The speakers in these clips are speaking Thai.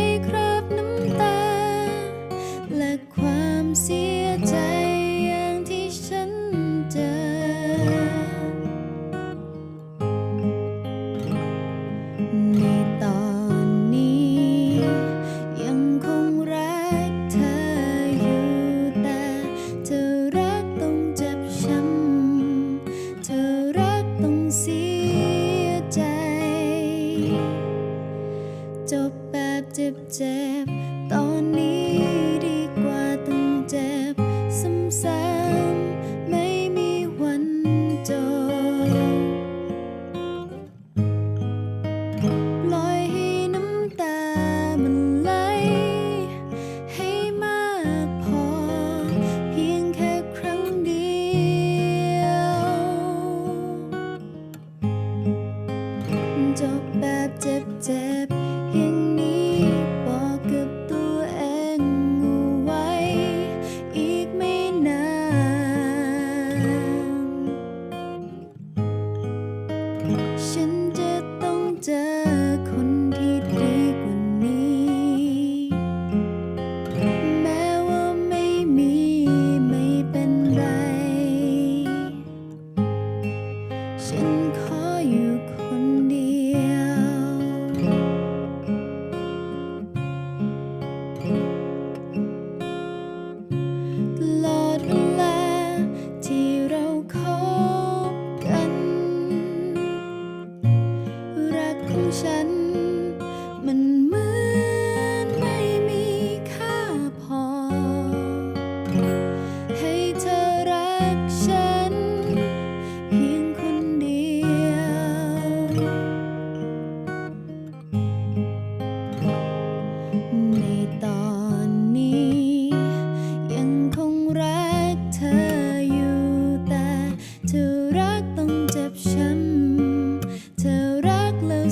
ใช่ ตอนนี้ดีกว่าต้องเจ็บซ้ำๆไม่มีวันจบปล่อยให้น้ำตามันไหล ให้มากพอ เพียงแค่ครั้งเดียว จบแบบเจ็บ 现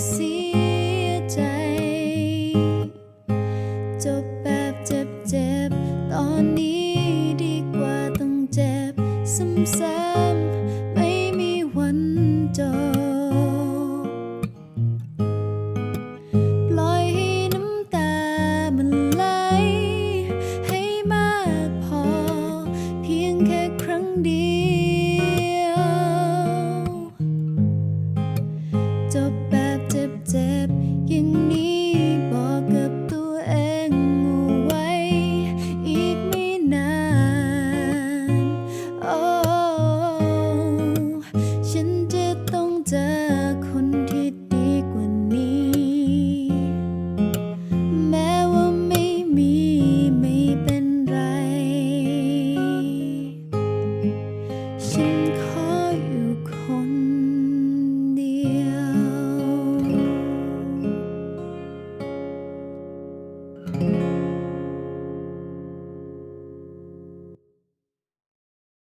เสียใจ จบแบบเจ็บเตอนนี้ดีกว่าต้องเจ็บซ้ำๆไม่มีวันจบ ปล่อยให้น้ำตามันไหล ให้มากพอ เพียงแค่ครั้งเดียว